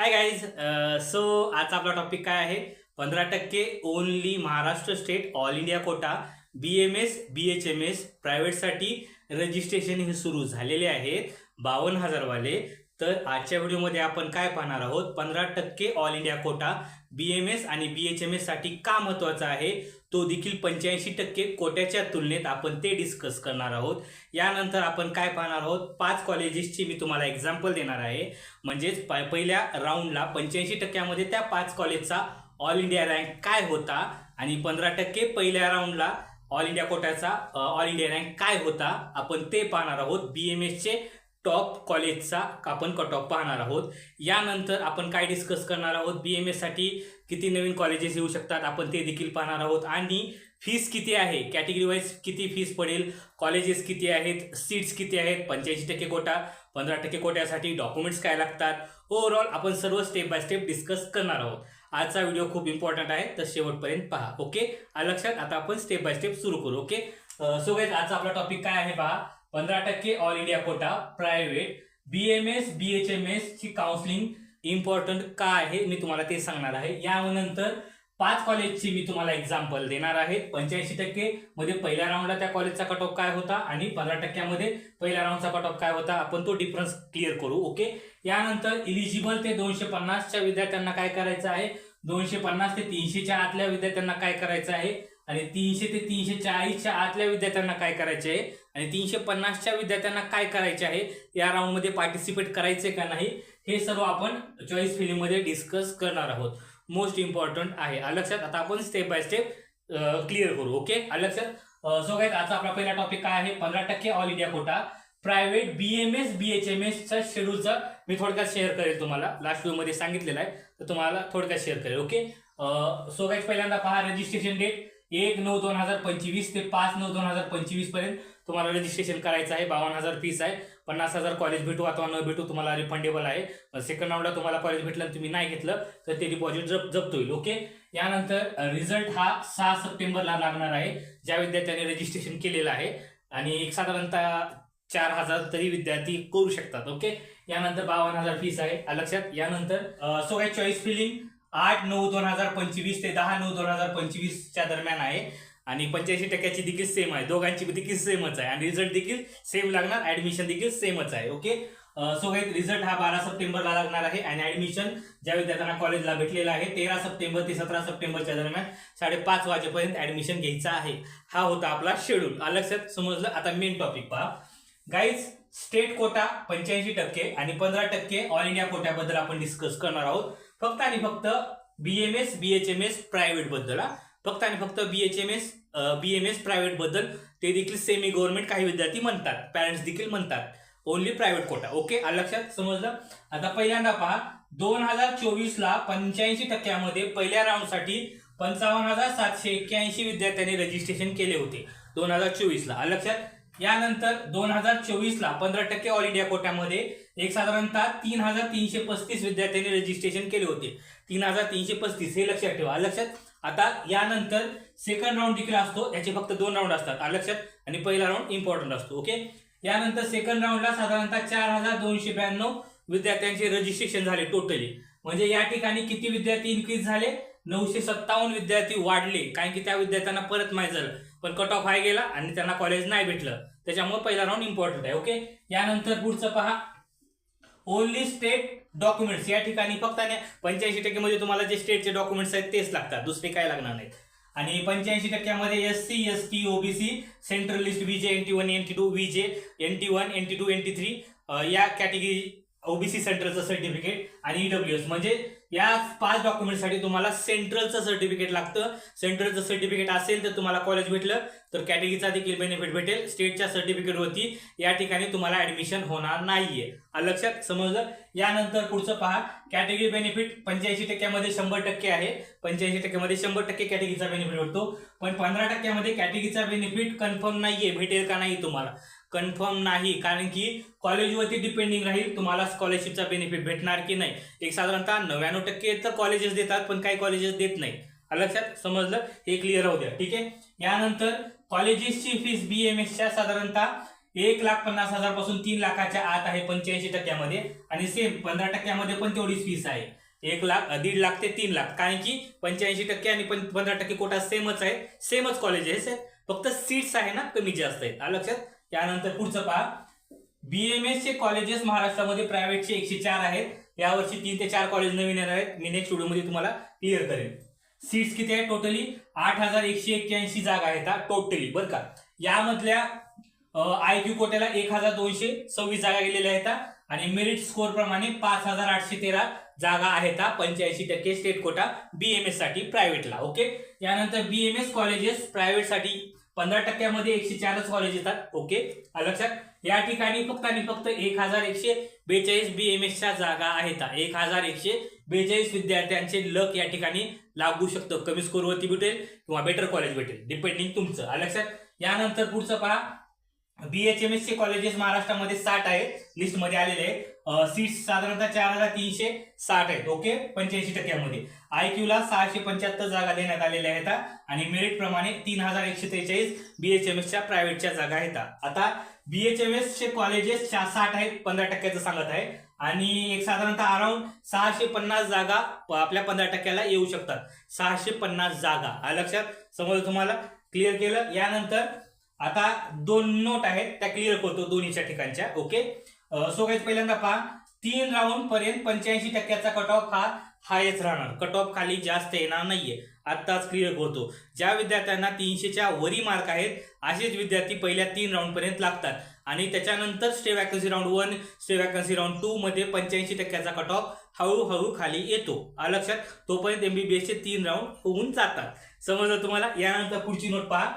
Hi guys so आज आपला topic काय आहे? पंधरा टक्के only Maharashtra state all India quota B M S B H M S प्रायव्हेटसाठी registration हे सुरू झालेले आहेत बावन्न हजारवाले. तर आजच्या व्हिडिओमध्ये आपण काय पाहणार आहोत? पंधरा टक्के all India quota B M S आणि बी एच एम एससाठी का महत्त्वाचा आहे? तो देखील पंच्याऐंशी टक्के कोट्याच्या तुलनेत आपण ते डिस्कस करणार आहोत. यानंतर आपण काय पाहणार आहोत? पाच कॉलेजेसची मी तुम्हाला एक्झाम्पल देणार आहे. म्हणजेच प- पहिल्या राऊंडला पंच्याऐंशी टक्क्यामध्ये त्या पाच कॉलेजचा ऑल इंडिया रँक काय होता? आणि पंधरा टक्के पहिल्या राऊंडला ऑल इंडिया कोट्याचा ऑल इंडिया रँक काय होता? आपण ते पाहणार आहोत. बी एम एसचे टॉप कॉलेजचा आपण कट ऑफ पाहणार आहोत. यानंतर आपण काय डिस्कस करणार आहोत? बी एम एससाठी किती नवीन कॉलेजेस येऊ शकतात आपण ते देखील पाहणार आहोत. आणि फीस किती आहे? कॅटेगरी वाईज किती फीस पडेल? कॉलेजेस किती आहेत? सीट्स किती आहेत? पंच्याऐंशी टक्के कोटा पंधरा टक्के कोट्यासाठी डॉक्युमेंट्स काय लागतात? ओव्हरऑल आपण सर्व स्टेप बाय स्टेप डिस्कस करणार आहोत. आजचा व्हिडिओ खूप इम्पॉर्टंट आहे तर शेवटपर्यंत पहा ओके लक्षात आता आपण स्टेप बाय स्टेप सुरू करू ओके सो गाईज आजचा आपला टॉपिक काय आहे पहा पंधरा टक्के all India quota private B M S B H M S ची काउन्सिलिंग इम्पॉर्टंट का आहे मी तुम्हाला ते सांगणार आहे. यानंतर पाच कॉलेजची मी तुम्हाला एक्झाम्पल देणार आहे. पंच्याऐंशी टक्के मध्ये पहिल्या राऊंडला त्या कॉलेजचा कट ऑफ काय होता आणि पंधरा टक्क्यामध्ये पहिल्या राऊंडचा कट ऑफ काय होता आपण तो डिफरन्स क्लिअर करू ओके यानंतर इलिजिबल ते दोनशे पन्नासच्या विद्यार्थ्यांना काय करायचं आहे? दोनशे पन्नास ते तीनशेच्या आतल्या विद्यार्थ्यांना काय करायचं आहे? आणि तीनशे ते तीनशे चाळीसच्या आतल्या विद्यार्थ्यांना काय करायचे आहे? आणि तीनशे पन्नासच्या विद्यार्थ्यांना काय करायचे आहे? या राऊंडमध्ये पार्टिसिपेट करायचे का नाही? हे सर्व आपण चॉईस फिलिंगमध्ये डिस्कस करणार आहोत. मोस्ट इम्पॉर्टंट आहे. लक्षात आता आपण स्टेप बाय स्टेप क्लिअर करू ओके लक्षात? सो काय आजचा आपला पहिला टॉपिक काय आहे? पंधरा टक्के all India quota private B M S B H M एसच्या शेड्यूलचा मी थोडक्यात शेअर करेल तुम्हाला. लास्टमध्ये सांगितलेलं आहे. तर तुम्हाला थोडक्यात शेअर करेल ओके सो गाईज पहिल्यांदा पहा रजिस्ट्रेशन डेट एक नऊ दोन हजार पंचवीस ते पाच नऊ दोन हजार पंचवीसपर्यंत तुम्हाला रजिस्ट्रेशन करायचं आहे बावन्न हजार फीस आहे पन्नास हजार कॉलेज भेटू अथवा न भेटू तुम्हाला रिफंडेबल आहे. सेकंड राऊंडला तुम्हाला कॉलेज भेटलं आणि तुम्ही नाही घेतलं तर ते डिपॉझिट जप जप्त होईल ओके यानंतर रिझल्ट हा सहा सप्टेंबरला लागणार आहे. ज्या विद्यार्थ्यांनी रजिस्ट्रेशन केलेलं आहे आणि एक साधारणतः चार हजार तरी विद्यार्थी करू शकतात. ओके यानंतर बावन्न हजार फीस आहे. लक्षात? यानंतर सो काय चॉईस फिलिंग आठ नऊ दोन हजार पंचवीस ते दहा नऊ दोन हजार पंचवीसच्या दरम्यान आहे. आणि पंच्याऐंशी टक्क्याची देखील सेम आहे. दोघांची देखील सेमच आहे. आणि रिझल्ट देखील सेम लागणार. ऍडमिशन देखील सेमच आहे. ओके सो काही रिझल्ट हा बारा सप्टेंबरला लागणार आहे. आणि ऍडमिशन ज्या विद्यार्थ्यांना कॉलेजला भेटलेला आहे तेरा सप्टेंबर ते सतरा सप्टेंबरच्या दरम्यान साडेपाच वाजेपर्यंत ऍडमिशन घ्यायचा आहे. हा होता आपला शेड्यूल लक्षात समजलं? आता मेन टॉपिक पहा. गाईज स्टेट कोटा पंच्याऐंशी टक्के आणि पंधरा टक्के ऑल इंडिया कोट्याबद्दल आपण डिस्कस करणार आहोत. फक्त आणि फक्त B BHMS H M S प्रायव्हेटबद्दल हा. फक्त आणि फक्त B H M S B M S प्रायव्हेटबद्दल ते देखील सेमी गव्हर्नमेंट काही विद्यार्थी म्हणतात. पॅरेंट्स देखील म्हणतात. ओनली प्रायव्हेट कोटा ओके आलं लक्षात? समजलं? आता पहिल्यांदा पहा. दोन हजार चोवीस ला पंच्याऐंशी टक्क्यामध्ये पहिल्या राऊंडसाठी पंचावन्न हजार सातशे एक्क्याऐंशी विद्यार्थ्यांनी रजिस्ट्रेशन केले होते. दोन हजार चोवीस ला लक्षात? यानंतर दोन हजार चोवीस ला पंधरा टक्के ऑल इंडिया कोट्यामध्ये एक साधारणतः तीन हजार तीनशे पस्तीस विद्यार्थ्यांनी रजिस्ट्रेशन केले होते. तीन हजार तीनशे पस्तीस हे लक्षात ठेवा. लक्षात? आता यानंतर सेकंड राऊंड देखील असतो. याचे फक्त दोन राऊंड असतात. लक्षात? आणि पहिला राऊंड इम्पॉर्टंट असतो. ओके यानंतर सेकंड राऊंडला साधारणतः चार हजार दोनशे ब्याण्णव विद्यार्थ्यांचे रजिस्ट्रेशन झाले टोटली म्हणजे या ठिकाणी किती विद्यार्थी इन्क्रीज झाले? नऊशे सत्तावन्न विद्यार्थी वाढले. कारण की त्या विद्यार्थ्यांना परत माहीत झालं. पण कट ऑफ हाय गेला आणि त्यांना कॉलेज नाही भेटलं. त्याच्यामुळे पहिला राऊंड इम्पॉर्टंट आहे. ओके यानंतर पुढचं पहा. ओनली स्टेट डॉक्युमेंट्स या ठिकाणी फक्त आणि पंच्याऐंशी टक्केमध्ये म्हणजे तुम्हाला जे स्टेटचे डॉक्युमेंट्स आहेत तेच लागतात. दुसरे काय लागणार नाहीत. आणि पंच्याऐंशी टक्क्यामध्ये S C S T OBC central list VJ N T one N T two VJ N T one N T two N T three या कॅटेगरी ओबीसी सेंट्रलचं सर्टिफिकेट आणि ईडब्ल्यू एस म्हणजे या पाच डॉक्युमेंटसाठी तुम्हाला सेंट्रलचं सर्टिफिकेट लागतं. सेंट्रलचं सर्टिफिकेट असेल तर तुम्हाला कॉलेज भेटलं तर कॅटेगरीचा देखील बेनिफिट भेटेल. स्टेटच्या सर्टिफिकेटवरती या ठिकाणी तुम्हाला ऍडमिशन होणार नाहीये. लक्षात? समजलं? यानंतर पुढचं पहा. कॅटेगरी बेनिफिट पंच्याऐंशी टक्क्यामध्ये शंभर टक्के आहे. पंच्याऐंशी टक्क्यामध्ये शंभर टक्के कॅटेगरीचा बेनिफिट भेटतो. पण पंधरा टक्क्यामध्ये कॅटेगरीचा बेनिफिट कन्फर्म नाहीये. भेटेल का नाही तुम्हाला? कन्फर्म नाही. कारण की कॉलेजवरती डिपेंडिंग राहील तुम्हाला स्कॉलरशिपचा बेनिफिट भेटणार की नाही. एक साधारणतः नव्याण्णव टक्के तर कॉलेजेस देतात पण काही कॉलेजेस देत नाही. लक्षात? समजलं? हे क्लिअर होऊ द्या. ठीक आहे? यानंतर कॉलेजेसची फीस बी एम एसच्या साधारणतः एक लाख पन्नास हजारपासून तीन लाखाच्या आत आहे पंच्याऐंशी टक्क्यामध्ये. आणि सेम पंधरा टक्क्यामध्ये पण तेवढीच फीस आहे. एक लाख दीड लाख ते तीन लाख. कारण की पंच्याऐंशी टक्के आणि पंधरा टक्के कोटा सेमच आहे. सेमच कॉलेजेस आहेत. फक्त सीट्स आहे ना कमी जास्त आहेत. लक्षात? त्यानंतर पुढचं पहा. बीएमएस चे कॉलेजेस महाराष्ट्रामध्ये प्रायव्हेटचे एकशे चार आहेत. यावर्षी तीन ते चार कॉलेज नवीन येणार आहेत. मी नेक्स्ट व्हिडिओमध्ये तुम्हाला क्लिअर करेन. सीट्स किती आहेत टोटली आठ हजार एकशे एक्क्याऐंशी जागा आहेत टोटली बरं का? यामधल्या आय क्यू कोट्याला एक हजार दोनशे सव्वीस जागा गेलेल्या आहेत आणि मेरिट स्कोअर प्रमाणे पाच हजार आठशे तेरा जागा आहेत पंच्याऐंशी टक्के स्टेट कोटा बीएमएससाठी प्रायव्हेटला ओके यानंतर बीएमएस कॉलेजेस प्रायव्हेटसाठी पंधरा टक्क्यामध्ये एकशे चारच कॉलेज येतात. ओके लक्षात? या ठिकाणी फक्त आणि फक्त एक हजार एकशे बेचाळीस बीएमएसच्या जागा आहेत. एक हजार एकशे बेचाळीस विद्यार्थ्यांचे लक या ठिकाणी लागू शकतं. कमी स्कोरवरती भेटेल किंवा बेटर कॉलेज भेटेल. डिपेंडिंग तुमचं. लक्षात? यानंतर पुढचं पहा. बीएचएमएस चे कॉलेजेस महाराष्ट्रामध्ये साठ आहेत लिस्टमध्ये आलेले आहेत सीट्स साधारणतः चार हजार तीनशे साठ आहेत. ओके पंच्याऐंशी टक्क्यामध्ये. आय क्यूला सहाशे पंच्याहत्तर जागा देण्यात आलेल्या आहेत. आणि मेरिट प्रमाणे तीन हजार एकशे त्रेचाळीस बीएचएमएसच्या प्रायव्हेटच्या जागा आहेत. आता बीएचएमएसचे कॉलेजेस साठ आहेत पंधरा टक्क्याचं सांगत आहे. आणि एक साधारणतः अराउंड सहाशे पन्नास जागा आपल्या पंधरा टक्क्याला येऊ शकतात. सहाशे पन्नास जागा. लक्षात समज तुम्हाला? क्लिअर केलं? यानंतर आता दोन नोट आहेत. त्या क्लिअर करतो दोन्हीच्या ठिकाणच्या. ओके सो काही पहिल्यांदा पहा तीन राऊंड पर्यंत पंच्याऐंशी टक्क्याचा कट ऑफ हा हायच राहणार. कट ऑफ खाली जास्त येणार नाहीये. आत्ताच क्लिअर होतो. ज्या विद्यार्थ्यांना तीनशेच्या वरी मार्क आहेत असेच विद्यार्थी पहिल्या तीन राऊंड पर्यंत लागतात. आणि त्याच्यानंतर stay vacancy round one stay vacancy round two मध्ये पंच्याऐंशी टक्क्याचा कट ऑफ हळूहळू खाली येतो. आलं लक्षात? तोपर्यंत एमबीबीएसचे तीन राऊंड होऊन जातात. समजलं तुम्हाला? यानंतर पुढची नोट पहा.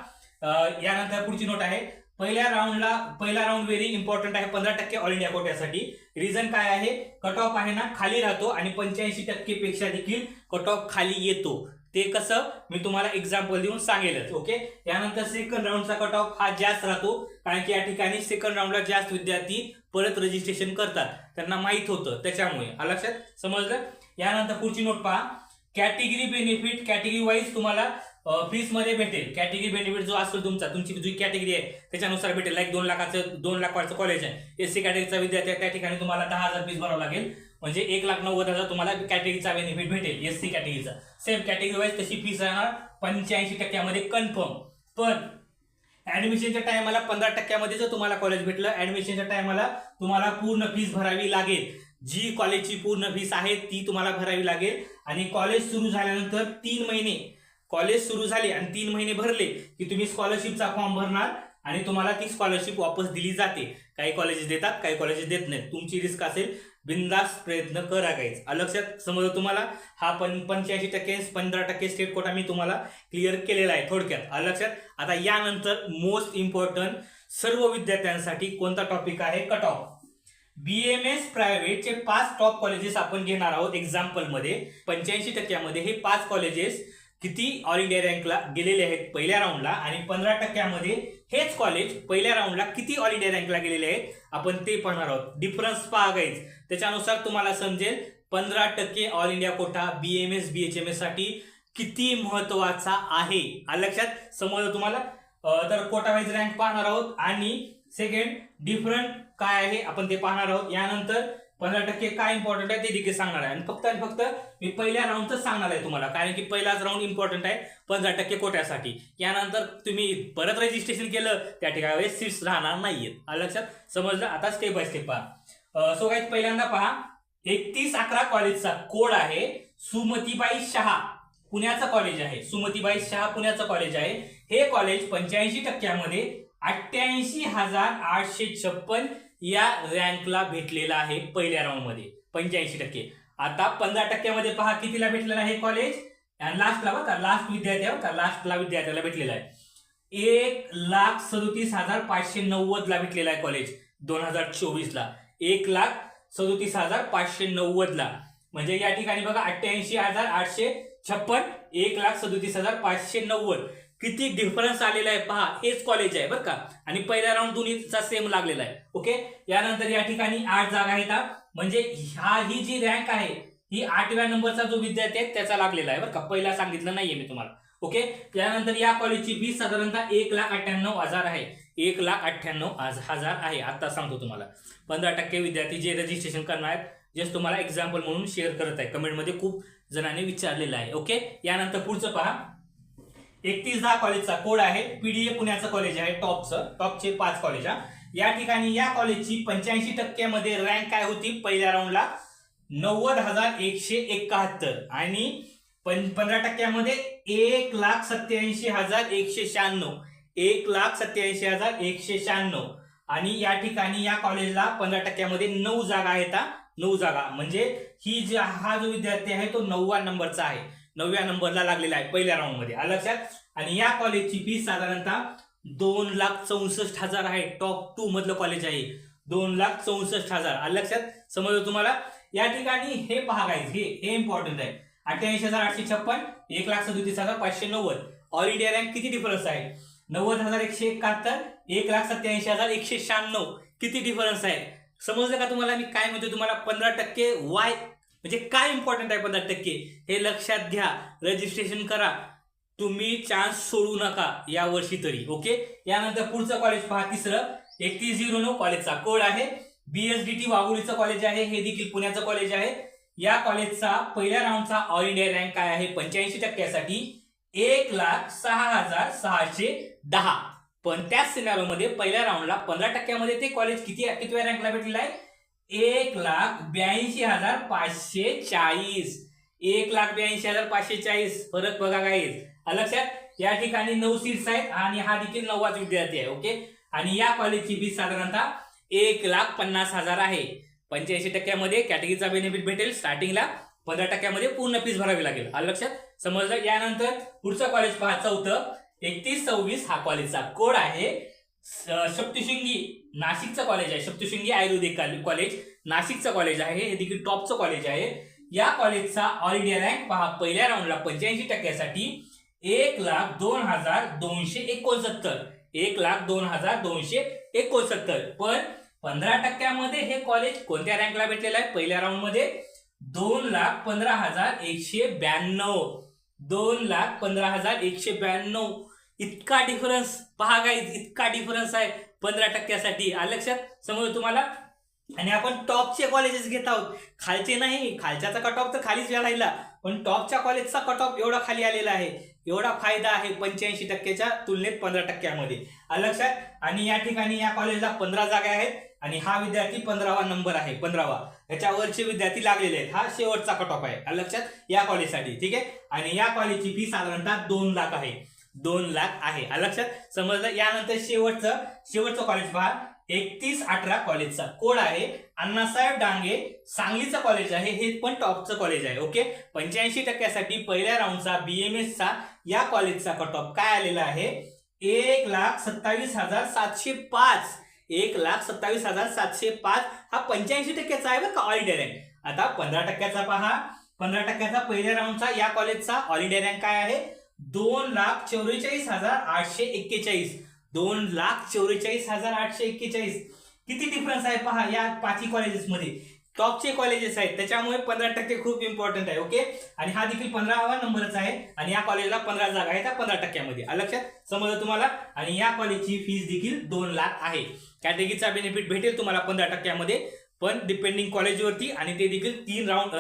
यानंतर पुढची नोट आहे. पहिल्या राऊंडला पहिला राऊंड व्हेरी इम्पॉर्टंट आहे पंधरा टक्के ऑल इंडिया कोट्यासाठी रिझन काय आहे? कट ऑफ आहे ना खाली राहतो आणि पंच्याऐंशी टक्के पेक्षा देखील कट ऑफ खाली येतो. ते कसं? मी तुम्हाला एक्झाम्पल देऊन सांगेलच ओके यानंतर सेकंड राऊंडचा कट ऑफ हा जास्त राहतो कारण की या ठिकाणी सेकंड राऊंडला जास्त विद्यार्थी परत रजिस्ट्रेशन करतात. त्यांना माहीत होतं त्याच्यामुळे. लक्षात? समजलं? यानंतर पुढची नोट पहा. कॅटेगरी बेनिफिट कॅटेगरी वाईज तुम्हाला फीसमध्ये भेटेल. कॅटेगरी बेनिफिट जो असेल तुमचा तुमची जी कॅटेगरी आहे त्याच्यानुसार भेटेल. लाईक दोन लाखाचं दोन लाख कॉलेज आहे. एस सी कॅटेगरीचा विद्यार्थी त्या ठिकाणी तुम्हाला दहा हजार फीस भरावं लागेल. म्हणजे एक लाख नव्वद हजार तुम्हाला कॅटेगरीचा बेनिफिट भेटेल एस सी कॅटेगरीचा सेम कॅटेगरी वाईज तशी फीस राहणार पंच्याऐंशी टक्क्यामध्ये कन्फर्म पण ऍडमिशनच्या टायमाला पंधरा टक्क्यामध्ये जर तुम्हाला कॉलेज भेटलं ऍडमिशनच्या टायमाला तुम्हाला पूर्ण फीस भरावी लागेल. जी कॉलेजची पूर्ण फीस आहे ती तुम्हाला भरावी लागेल. आणि कॉलेज सुरू झाल्यानंतर तीन महिने कॉलेज सुरू झाले आणि तीन महिने भरले की तुम्ही स्कॉलरशिपचा फॉर्म भरणार आणि तुम्हाला ती स्कॉलरशिप वापस दिली जाते. काही कॉलेजेस देतात काही कॉलेजेस देत नाहीत. तुमची रिस्क असेल बिंदास प्रयत्न करा काहीच. लक्षात समजा तुम्हाला? हा पण पंच्याऐंशी टक्के पंधरा टक्के स्टेट कोटा मी तुम्हाला क्लिअर केलेला आहे थोडक्यात. लक्षात? आता यानंतर मोस्ट इम्पॉर्टंट सर्व विद्यार्थ्यांसाठी कोणता टॉपिक आहे? कट ऑफ एस प्रायव्हेटचे पाच टॉप कॉलेजेस आपण घेणार आहोत एक्झाम्पलमध्ये पंच्याऐंशी टक्क्यामध्ये हे पाच कॉलेजेस किती ऑल इंडिया रँकला गेलेले आहेत पहिल्या राऊंडला आणि पंधरा टक्क्यामध्ये हेच कॉलेज पहिल्या राऊंडला किती ऑल इंडिया रँकला गेलेले आहेत? आपण ते पाहणार आहोत. डिफरन्स पाहायच त्याच्यानुसार तुम्हाला समजेल पंधरा टक्के ऑल इंडिया कोटा एम एससाठी किती महत्त्वाचा आहे? लक्षात? समजलं तुम्हाला? तर कोटा वाईज रँक पाहणार आहोत. आणि सेकंड डिफरंट काय आहे? आपण ते पाहणार आहोत. यानंतर पंधरा टक्के काय इम्पॉर्टंट आहे ते देखील सांगणार आहे. आणि फक्त आणि फक्त मी पहिल्या राऊंडच सांगणार आहे तुम्हाला. कारण की पहिलाच राऊंड इम्पॉर्टंट आहे पंधरा टक्के कोट्यासाठी. यानंतर तुम्ही परत रजिस्ट्रेशन केलं त्या ठिकाणी सीट्स राहणार नाहीयेत. लक्षात समजलं? आता स्टेप बाय स्टेप पहा. सो काय पहिल्यांदा पहा. एकतीस अकरा कॉलेजचा कोड आहे सुमतीबाई शहा. पुण्याचं कॉलेज आहे. सुमतीबाई शहा पुण्याचं कॉलेज आहे. हे कॉलेज पंच्याऐंशी टक्क्यामध्ये अठ्ठ्याऐंशी हजार आठशे छप्पन या रँकला भेटलेला आहे पहिल्या राऊंडमध्ये पंच्याऐंशी टक्के. आता पंधरा टक्क्यामध्ये पहा कितीला भेटलेला आहे कॉलेज आणि लास्टला बघा लास्ट विद्यार्थी होता लास्टला विद्यार्थ्याला भेटलेला आहे. एक लाख सदोतीस हजार पाचशे नव्वदला भेटलेला आहे कॉलेज दोन हजार चोवीस ला. एक लाख सदोतीस हजार पाचशे नव्वद ला. म्हणजे या ठिकाणी बघा अठ्ठ्याऐंशी हजार आठशे छप्पन एक लाख सदोतीस हजार पाचशे नव्वद. किती डिफरन्स आलेला आहे पहा हेच कॉलेज आहे बरं का? आणि पहिला राऊंड दोन्हीचा सेम लागलेला आहे ओके यानंतर या ठिकाणी आठ जागा आहेत म्हणजे हा ही जी रँक आहे ही आठव्या नंबरचा जो विद्यार्थी आहे त्याचा लागलेला आहे बरं का? पहिला सांगितलं नाहीये मी तुम्हाला ओके यानंतर या कॉलेजची फी साधारणतः एक लाख अठ्ठ्याण्णव हजार आहे एक लाख अठ्ठ्याण्णव हजार आहे आता सांगतो तुम्हाला. पंधरा टक्के विद्यार्थी जे रजिस्ट्रेशन करणार आहेत जस्ट तुम्हाला एक्झाम्पल म्हणून शेअर करत आहे कमेंटमध्ये खूप जणांनी विचारलेलं आहे ओके यानंतर पुढचं पहा एकतीस दहा कॉलेजचा कोड आहे. पीडीए पुण्याचं कॉलेज आहे टॉपचं. टॉपचे पाच कॉलेज हा. या ठिकाणी या कॉलेजची पंच्याऐंशी टक्क्यामध्ये रँक काय होती? पहिल्या राऊंडला नव्वद हजार एकशे एकाहत्तर. आणि पंधरा टक्क्यामध्ये एक लाख सत्याऐंशी हजार एकशे शहाण्णव. एक लाख सत्याऐंशी हजार एकशे शहाण्णव. आणि या ठिकाणी या कॉलेजला पंधरा टक्क्यामध्ये नऊ जागा आहेत नऊ जागा. म्हणजे ही जी हा जो विद्यार्थी आहे तो नववा नंबरचा आहे. नवव्या नंबरला लागलेला आहे पहिल्या राऊंडमध्ये मध्ये. लक्षात? आणि या कॉलेजची फी साधारणतः दोन लाख चौसष्ट हजार आहे. टॉप टू मधलं कॉलेज आहे. दोन लाख चौसष्ट हजार. आलं लक्षात? समजलं तुम्हाला? या ठिकाणी हे पहा guys, हे हे इम्पॉर्टंट आहे. अठ्ठ्याऐंशी हजार आठशे छप्पन एक लाख सदोतीस हजार पाचशे नव्वद. ऑल इंडिया रँक किती डिफरन्स आहे? नव्वद हजार एकशे एकाहत्तर एक लाख सत्याऐंशी हजार एकशे शहाण्णव. किती डिफरन्स आहे? समजलं का तुम्हाला? मी काय म्हणतो तुम्हाला? पंधरा टक्के वाय म्हणजे काय इम्पॉर्टंट आहे पंधरा टक्के? हे लक्षात घ्या. रजिस्ट्रेशन करा. तुम्ही चान्स सोडू नका या वर्षी तरी ओके यानंतर पुढचं कॉलेज पहा तिसरं. एकतीस झिरो नऊ कॉलेजचा कोड आहे. बीएसडीटी वाघोलीचं कॉलेज आहे. हे देखील पुण्याचं कॉलेज आहे. या कॉलेजचा पहिल्या राऊंडचा ऑल इंडिया रँक काय आहे? पंच्याऐंशी टक्क्यासाठी एक लाख सहा हजार सहाशे दहा. पण त्याच सिनारो मध्ये पहिल्या राऊंडला पंधरा टक्क्यामध्ये ते कॉलेज किती कितव्या रँकला भेटलेलं आहे? एक लाख ब्याऐंशी हजार पाचशे चाळीस. एक लाख ब्याऐंशी हजार पाचशे चाळीस. फरक बघा गाईज लक्षात? या ठिकाणी नऊ सीट्स आहेत आणि हा देखील नववाच विद्यार्थी आहे ओके आणि या कॉलेजची फी साधारणतः एक लाख पन्नास हजार आहे. पंच्याऐंशी टक्क्यामध्ये कॅटेगरीचा बेनिफिट भेटेल. स्टार्टिंगला पंधरा टक्क्यामध्ये पूर्ण फीस भरावी लागेल. आलं लक्षात? समजलं? यानंतर पुढचं कॉलेज पहा. चौथं. एकतीस सव्वीस हा कॉलेजचा कोड आहे. स- सप्तशृंगी नाशिकचं कॉलेज आहे. सप्तशृंगी आयुर्वेदिक कॉलेज नाशिकचं कॉलेज आहे हे. देखील टॉपचं कॉलेज आहे. या कॉलेजचा ऑल इंडिया रँक पहा. पहिल्या राऊंडला पंच्याऐंशी टक्क्यासाठी एक लाख दोन हजार दोनशे एकोणसत्तर. एक लाख दोन हजार दोनशे एकोणसत्तर. पण पंधरा टक्क्यामध्ये हे कॉलेज कोणत्या रँकला भेटलेलं आहे? पहिल्या राऊंडमध्ये दोन लाख पंधरा हजार एकशे ब्याण्णव. दोन लाख पंधरा हजार एकशे ब्याण्णव. इतका डिफरन्स पहा गाईज इतका डिफरन्स आहे. पंधरा टक्क्यासाठी. आलं लक्षात? समज तुम्हाला. आणि आपण टॉपचे कॉलेजेस घेत आहोत. खालचे नाही. खालच्याचा कट ऑफ तर खालीच राहिला पण टॉपच्या कॉलेजचा कट ऑफ एवढा खाली आलेला आहे. एवढा फायदा आहे पंच्याऐंशी टक्क्याच्या तुलनेत पंधरा टक्क्यामध्ये. आलं लक्षात? आणि या ठिकाणी या कॉलेजला पंधरा जागा आहेत. आणि हा विद्यार्थी पंधरावा नंबर आहे. पंधरावा. याच्यावरचे विद्यार्थी लागलेले आहेत. हा शेवटचा कट ऑफ आहे लक्षात? या कॉलेजसाठी ठीक आहे? आणि या कॉलेजची फी साधारणतः दोन लाख आहे. दोन लाख आहे. लक्षात? समजलं? यानंतर शेवटचं शेवटचं कॉलेज पहा. एकतीस अठरा कॉलेजचा कोड आहे. अण्णासाहेब डांगे सांगलीचं कॉलेज आहे. हे पण टॉपचं कॉलेज आहे. ओके पंच्याऐंशी टक्क्यासाठी पहिल्या राऊंडचा बी एम एसचा या कॉलेजचा कट ऑफ काय आलेला आहे? एक लाख सत्तावीस हजार सातशे पाच. एक लाख सत्तावीस हजार सातशे पाच. हा पंच्याऐंशी टक्क्याचा आहे बरं का? ऑल इंडिया रँक आता पंधरा टक्क्याचा पहा. पंधरा टक्क्याचा पहिल्या राऊंडचा या कॉलेजचा ऑल इंडिया रँक काय आहे? दोन लाख चौवेचाळीस हजार आठशे एक्केचाळीस. दोन लाख चौवेचाळीस हजार आठशे एक्केचाळीस. किती डिफरन्स आहे पहा या पाचही कॉलेजेसमध्ये टॉपचे कॉलेजेस आहेत त्याच्यामुळे पंधरा टक्के खूप इम्पॉर्टंट आहे ओके आणि हा देखील पंधरावा नंबरचा आहे. आणि या कॉलेजला पंधरा जागा आहे त्या पंधरा टक्क्यामध्ये. लक्षात? समजलं तुम्हाला? आणि या कॉलेजची फीस देखील दोन लाख आहे. कॅटेगरीचा बेनिफिट भेटेल तुम्हाला पंधरा टक्क्यामध्ये पण डिपेंडिंग कॉलेजवरती आणि ते देखील तीन राऊंड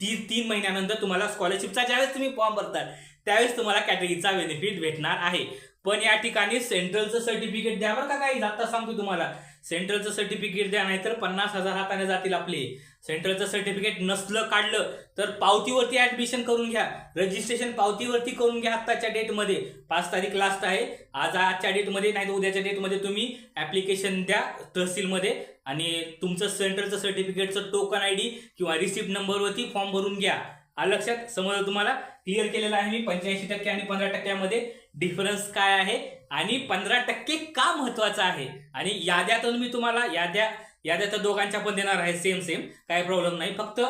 तीन तीन महिन्यानंतर तुम्हाला स्कॉलरशिपचा ज्यावेळेस तुम्ही फॉर्म भरतात त्यावेळेस तुम्हाला कॅटेगरीचा बेनिफिट भेटणार आहे. पण या ठिकाणी सेंट्रलचं सर्टिफिकेट द्या बरं का काही आता सांगतो तुम्हाला. सेंट्रलचं सर्टिफिकेट द्या नाहीतर पन्नास हजार हाताने जातील आपले. सेंट्रलचं सर्टिफिकेट नसलं काढलं तर पावतीवरती ऍडमिशन करून घ्या. रजिस्ट्रेशन पावतीवरती करून घ्या आत्ताच्या डेटमध्ये पाच तारीख लास्ट आहे. आज आजच्या डेटमध्ये नाही तर उद्याच्या डेटमध्ये तुम्ही ऍप्लिकेशन द्या तहसीलमध्ये. आणि तुमचं सेंट्रलचं सर्टिफिकेटचं टोकन आय डी किंवा रिसिप्ट नंबरवरती फॉर्म भरून घ्या. लक्षात? समजलं तुम्हाला क्लिअर केलेलं आहे मी. पंच्याऐंशी टक्के आणि पंधरा टक्क्यामध्ये डिफरन्स काय आहे? आणि पंधरा टक्के का महत्वाचं आहे? आणि याद्यातून मी तुम्हाला याद्या याद्या तर दोघांच्या पण देणार आहे सेम सेम काही प्रॉब्लेम नाही. फक्त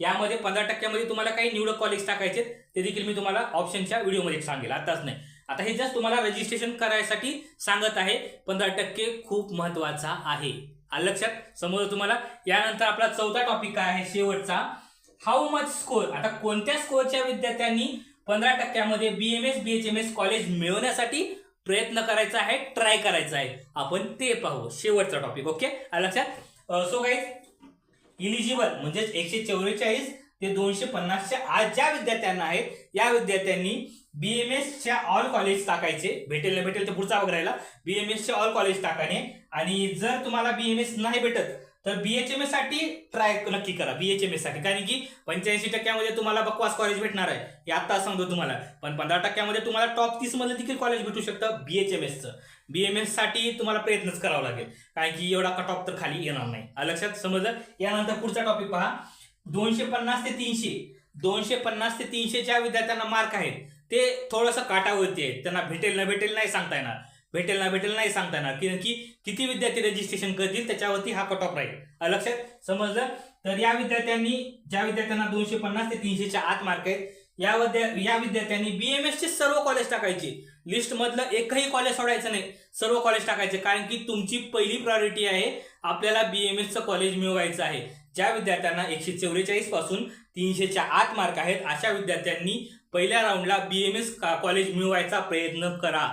यामध्ये पंधरा टक्क्यामध्ये तुम्हाला काही निवडक कॉलेज टाकायचे ते देखील मी तुम्हाला ऑप्शनच्या व्हिडिओमध्ये सांगेल. आताच नाही. आता हे जस्ट तुम्हाला रजिस्ट्रेशन करायसाठी सांगत आहे. पंधरा टक्के खूप महत्त्वाचा आहे. लक्षात? समोर तुम्हाला यानंतर आपला चौथा टॉपिक काय आहे? शेवटचा. हाऊ मच स्कोर आता कोणत्या स्कोरच्या विद्यार्थ्यांनी पंधरा टक्क्यामध्ये B M S B H M S college मिळवण्यासाठी प्रयत्न करायचा आहे ट्राय करायचा आहे? आपण ते पाहू. शेवटचा टॉपिक ओके लक्षात? सो काही इलिजिबल म्हणजेच एकशे चौवेचाळीस ते दोनशे पन्नासच्या आज ज्या विद्यार्थ्यांना आहेत या विद्यार्थ्यांनी बीएमएस च्या ऑल कॉलेज टाकायचे. भेटेल ना भेटेल तर पुढचा वगैरेला बीएमएस चे ऑल कॉलेज टाकाने. आणि जर तुम्हाला बीएमएस नाही भेटत तर बीएचएमए साठी ट्राय नक्की करा बीएचएमएससाठी. कारण की पंच्याऐंशी टक्क्यामध्ये तुम्हाला बकवास कॉलेज भेटणार आहे. हे आता सांगतो तुम्हाला. पण पंधरा टक्क्यामध्ये तुम्हाला टॉप तीसमध्ये देखील कॉलेज भेटू शकतं बीएचएमएसचं बीएमएससाठी तुम्हाला प्रयत्नच करावा लागेल. कारण की एवढा कट ऑफ तर खाली येणार नाही. लक्षात समजलं? यानंतर पुढचा टॉपिक पहा. दोनशे पन्नास ते तीनशे. दोनशे पन्नास ते तीनशे ज्या विद्यार्थ्यांना मार्क आहेत. ते थोडंसं काटावरती आहे त्यांना भेटेल ना भेटेल नाही सांगता येणार. भेटेल ना भेटेल नाही सांगता येणार. की की किती विद्यार्थी रजिस्ट्रेशन करतील त्याच्यावरती हा कट ऑफ राहील लक्षात? समजलं? तर या विद्यार्थ्यांनी ज्या विद्यार्थ्यांना दोनशे पन्नास ते तीनशेच्या आत मार्क आहेत या विद्या या विद्यार्थ्यांनी बीएमएस चे सर्व कॉलेज टाकायचे. लिस्ट मधलं एकही कॉलेज सोडायचं नाही. सर्व कॉलेज टाकायचे. कारण की तुमची पहिली प्रायोरिटी आहे आपल्याला बीएमएसचं कॉलेज मिळवायचं आहे. ज्या विद्यार्थ्यांना एकशे चौवेचाळीसपासून तीनशेच्या आत मार्क आहेत अशा विद्यार्थ्यांनी पहिल्या राऊंडला बीएमएस कॉलेज मिळवायचा प्रयत्न करा.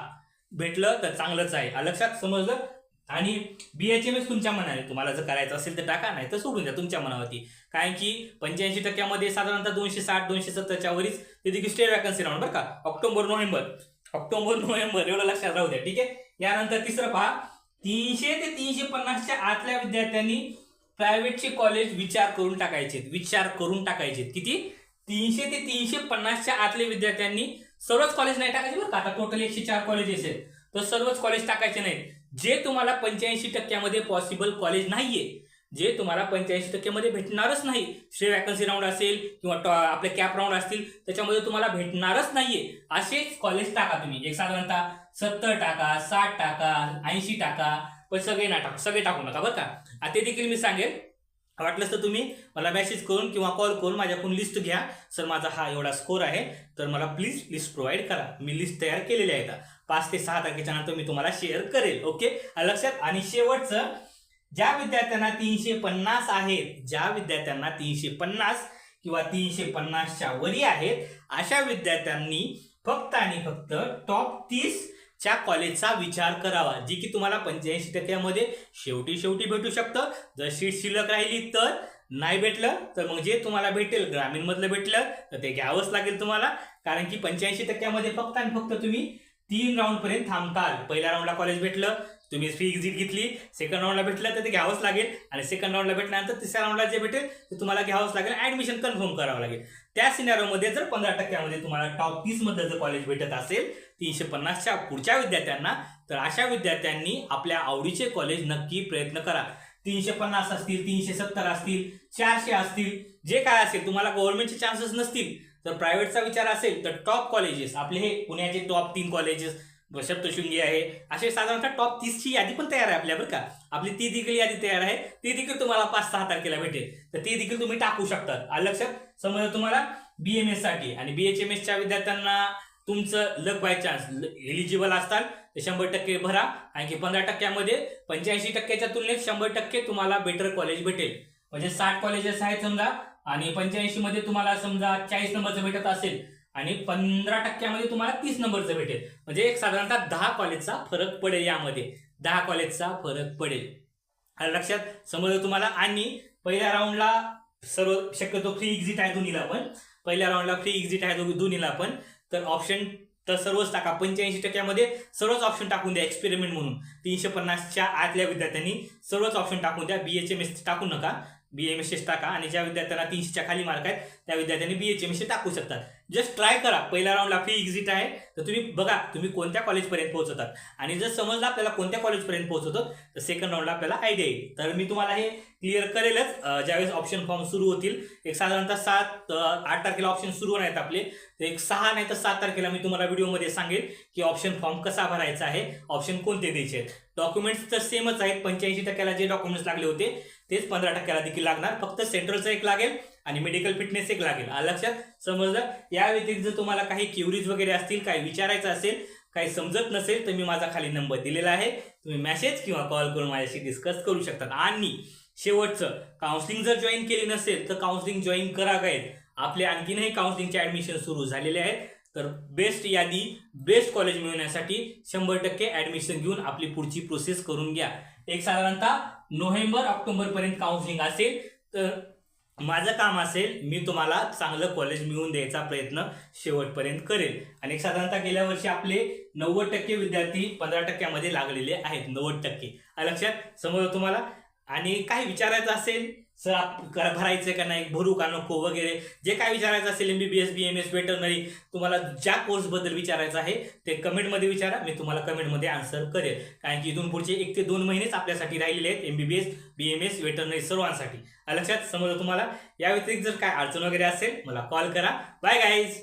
भेटलं तर चांगलंच आहे. लक्षात समजलं? आणि बीएचएमएस तुमच्या मनाने तुम्हाला जर करायचं असेल तर टाका नाही तर सोडून द्या तुमच्या मनावरती. कारण की पंच्याऐंशी टक्क्यामध्ये साधारणतः दोनशे साठ दोनशे सत्तरच्या वरीच ते देखील स्टे वॅकन्सी राहणार बरं का? October November. ऑक्टोबर नोव्हेंबर एवढं लक्षात राहू द्या ठीक आहे? यानंतर तिसरं पहा तीनशे ते तीनशे पन्नासच्या आतल्या विद्यार्थ्यांनी प्रायव्हेटचे कॉलेज विचार करून टाकायचे विचार करून टाकायचे किती? तीनशे ते तीनशे पन्नासच्या आतले विद्यार्थ्यांनी सर्वच कॉलेज नाही टाकायचे बरं का? आता टोटल एकशे चार कॉलेजेस आहेत तर सर्वच कॉलेज टाकायचे नाहीत. जे तुम्हाला पंच्याऐंशी टक्क्यामध्ये पॉसिबल कॉलेज नाहीये जे तुम्हाला पंच्याऐंशी टक्क्यामध्ये भेटणारच नाही श्रे वॅकन्सी राऊंड असेल किंवा टॉ- आपले कॅप राऊंड असतील त्याच्यामध्ये तुम्हाला भेटणारच नाहीये. असेच कॉलेज टाका तुम्ही. एक साधारणतः सत्तर टाका साठ टाका ऐंशी टाका पण सगळे ना टाका सगळे टाकू नका बरं का? आता ते देखील मी सांगेल वाटलंच तर तुम्ही मला मेसेज करून किंवा कॉल करून माझ्याकडून लिस्ट घ्या. सर माझा हा एवढा स्कोर आहे. तर मला प्लीज लिस्ट प्रोव्हाइड करा. मी लिस्ट तयार केलेली आहे आता. पाच ते सहा तारखेच्या नंतर मी तुम्हाला शेअर करेल. ओके लक्षात आणि शेवटचं ज्या विद्यार्थ्यांना तीनशे पन्नास आहेत ज्या विद्यार्थ्यांना तीनशे पन्नास किंवा तीनशे पन्नासच्या वरी आहेत अशा विद्यार्थ्यांनी फक्त आणि फक्त टॉप तीस च्या कॉलेजचा विचार करावा जी की तुम्हाला पंच्याऐंशी टक्क्यामध्ये शेवटी शेवटी भेटू शकतं. जर सीट शिल्लक राहिली तर नाही भेटलं तर मग जे तुम्हाला भेटेल ग्रामीण मधलं भेटलं तर ते घ्यावंच लागेल तुम्हाला. कारण की पंच्याऐंशी टक्क्यामध्ये फक्त आणि फक्त तुम्ही तीन राऊंडपर्यंत थांबताल. पहिल्या राऊंडला कॉलेज भेटलं तुम्ही फी एक्झिट घेतली. सेकंड राऊंडला भेटलं तर ते घ्यावंच लागेल. आणि सेकंड राऊंडला भेटल्यानंतर तिसऱ्या राऊंडला जे भेटेल ते तुम्हाला घ्यावंच लागेल. ऍडमिशन कन्फर्म करावं लागेल. त्या सिनेरोमध्ये जर पंधरा टक्क्यामध्ये तुम्हाला टॉप तीस जर कॉलेज भेटत असेल तीनशे पन्नासच्या पुढच्या विद्यार्थ्यांना तर अशा विद्यार्थ्यांनी आपल्या आवडीचे कॉलेज नक्की प्रयत्न करा. तीनशे पन्नास असतील तीनशे सत्तर असतील चारशे असतील जे काय असेल तुम्हाला गव्हर्नमेंटचे चान्सेस नसतील. तर प्रायव्हेटचा विचार असेल तर टॉप कॉलेजेस आपले हे पुण्याचे टॉप तीन कॉलेजेस सप्तशृंगी आहे असे साधारणतः टॉप तीसची यादी पण तयार आहे आपल्या बरं का. आपली ती देखील यादी तयार आहे. ती देखील तुम्हाला पाच सहा तारखेला भेटेल. तर ती देखील तुम्ही टाकू शकतात. लक्षात? समजा तुम्हाला? बीएमएससाठी. आणि बीएचएमएस च्या विद्यार्थ्यांना तुमचं लक बाय चान्स एलिजिबल असतात ते शंभर टक्के भरा. आणखी पंधरा टक्क्यामध्ये पंच्याऐंशी टक्क्याच्या तुलनेत शंभर टक्के तुम्हाला बेटर कॉलेज भेटेल. म्हणजे साठ कॉलेजेस आहेत समजा आणि पंच्याऐंशी मध्ये तुम्हाला समजा चाळीस नंबरचं भेटत असेल आणि पंधरा टक्क्यामध्ये तुम्हाला तीस नंबरचं भेटेल. म्हणजे एक साधारणतः दहा कॉलेजचा फरक पडेल यामध्ये. दहा कॉलेजचा फरक पडेल. लक्षात समजलं तुम्हाला? आणि पहिल्या राऊंडला सर्व शक्यतो फ्री एक्झिट आहे दोन्हीला पण. पहिल्या राऊंडला फ्री एक्झिट आहे दोन्हीला पण. तर ऑप्शन तर सर्वच टाका. पंच्याऐंशी टक्क्यामध्ये सर्वच ऑप्शन टाकून द्या एक्सपेरिमेंट म्हणून. तीनशे पन्नासच्या आतल्या विद्यार्थ्यांनी सर्वच ऑप्शन टाकून द्या. बीएचएम एस टाकू नका. बीएमएस एस टाका. आणि ज्या विद्यार्थ्यांना तीनशेच्या खाली मार्क आहेत त्या विद्यार्थ्यांनी बीएचएम एस टाकू शकतात. जस्ट ट्राय करा. पहिल्या राऊंडला फी एक्झिट आहे. तर तुम्ही बघा तुम्ही कोणत्या कॉलेजपर्यंत पोहोचतात आणि जर समजलं आपल्याला कोणत्या कॉलेजपर्यंत पोहोचवतो तर सेकंड राऊंडला आपल्याला आयडिया येईल. तर मी तुम्हाला हे क्लिअर करेलच. ज्यावेळेस ऑप्शन फॉर्म सुरू होतील एक साधारणतः सात आठ तारखेला ऑप्शन सुरू होणार आहेत आपले. तर एक सहा नाही तर सात तारखेला मी तुम्हाला व्हिडिओमध्ये सांगेल की ऑप्शन फॉर्म कसा भरायचा आहे ऑप्शन कोणते द्यायचे आहेत. डॉक्युमेंट्स तर सेमच आहेत पंच्याऐंशी टक्क्याला जे डॉक्युमेंट्स लागले होते तेच पंधरा टक्क्याला देखील लागणार. फक्त सेंट्रलचं एक लागेल. आणि मेडिकल फिटनेस एक लागेल. लक्षात? समजलं? या व्यतिरिक्त जर तुम्हाला काही क्युरीज वगैरे असतील काही विचारायचं असेल काही समजत नसेल तर मी माझा खाली नंबर दिलेला आहे. तुम्ही मेसेज किंवा कॉल करून माझ्याशी डिस्कस करू शकतात. आणि शेवटचं काउन्सिलिंग जर जॉईन केली नसेल तर काउन्सिलिंग जॉईन करा काय आपले आणखीनही काउन्सिलिंगचे ॲडमिशन सुरू झालेले आहेत. तर बेस्ट यादी बेस्ट कॉलेज मिळवण्यासाठी शंभर टक्के ॲडमिशन घेऊन आपली पुढची प्रोसेस करून घ्या. एक साधारणतः नोव्हेंबर ऑक्टोबरपर्यंत काउन्सिलिंग असेल तर माझं काम असेल मी तुम्हाला चांगलं कॉलेज मिळवून द्यायचा प्रयत्न शेवटपर्यंत करेल. आणि एक साधारणतः गेल्या वर्षी आपले नव्वद टक्के विद्यार्थी पंधरा टक्क्यामध्ये लागलेले आहेत नव्वद टक्के. लक्षात? समोर तुम्हाला? आणि काही विचारायचं असेल सर आप भरायचं का नाही? भरू का नको वगैरे? जे काय विचारायचं असेल M B B S B M S veterinary तुम्हाला ज्या कोर्सबद्दल विचारायचं आहे ते कमेंटमध्ये विचारा. मी तुम्हाला कमेंटमध्ये आन्सर करेल. कारण की इथून पुढचे एक ते दोन महिनेच आपल्यासाठी राहिलेले आहेत M B B S B M S veterinary सर्वांसाठी. लक्षात समजा तुम्हाला? या व्यतिरिक्त जर काय अडचण वगैरे असेल मला कॉल करा. Bye guys